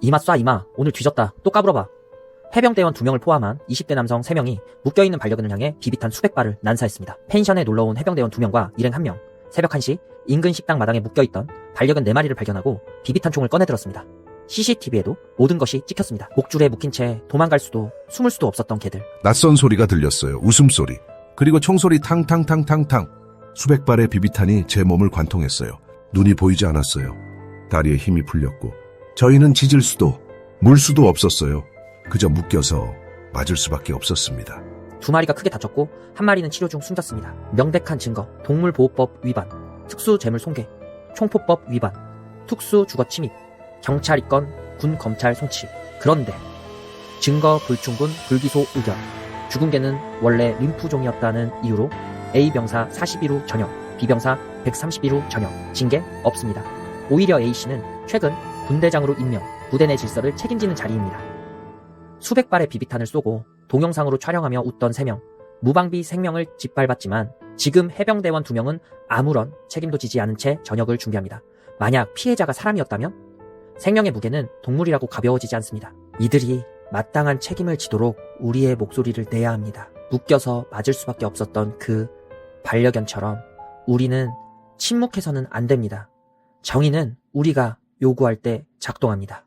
이마 쏴 이마 오늘 뒤졌다 또 까불어봐 해병대원 2명을 포함한 20대 남성 3명이 묶여있는 반려견을 향해 비비탄 수백 발을 난사했습니다. 펜션에 놀러온 해병대원 2명과 일행 1명 새벽 1시 인근 식당 마당에 묶여있던 반려견 4마리를 발견하고 비비탄 총을 꺼내들었습니다. CCTV에도 모든 것이 찍혔습니다. 목줄에 묶인 채 도망갈 수도 숨을 수도 없었던 개들. 낯선 소리가 들렸어요. 웃음소리. 그리고 총소리 탕탕탕탕탕. 수백 발의 비비탄이 제 몸을 관통했어요. 눈이 보이지 않았어요. 다리에 힘이 풀렸고 저희는 짖을 수도 물 수도 없었어요. 그저 묶여서 맞을 수밖에 없었습니다. 두 마리가 크게 다쳤고 한 마리는 치료 중 숨졌습니다. 명백한 증거, 동물보호법 위반, 특수재물 손괴, 총포법 위반, 특수 주거 침입, 경찰 입건, 군 검찰 송치. 그런데 증거 불충분 불기소 의견. 죽은 개는 원래 림프종이었다는 이유로 A 병사 42루 전역, B 병사 131루 전역, 징계 없습니다. 오히려 A 씨는 최근 분대장으로 임명, 부대 내 질서를 책임지는 자리입니다. 수백 발의 비비탄을 쏘고 동영상으로 촬영하며 웃던 3명. 무방비 생명을 짓밟았지만 지금 해병대원 2명은 아무런 책임도 지지 않은 채 전역을 준비합니다. 만약 피해자가 사람이었다면 생명의 무게는 동물이라고 가벼워지지 않습니다. 이들이 마땅한 책임을 지도록 우리의 목소리를 내야 합니다. 묶여서 맞을 수밖에 없었던 그 반려견처럼 우리는 침묵해서는 안 됩니다. 정의는 우리가 요구할 때 작동합니다.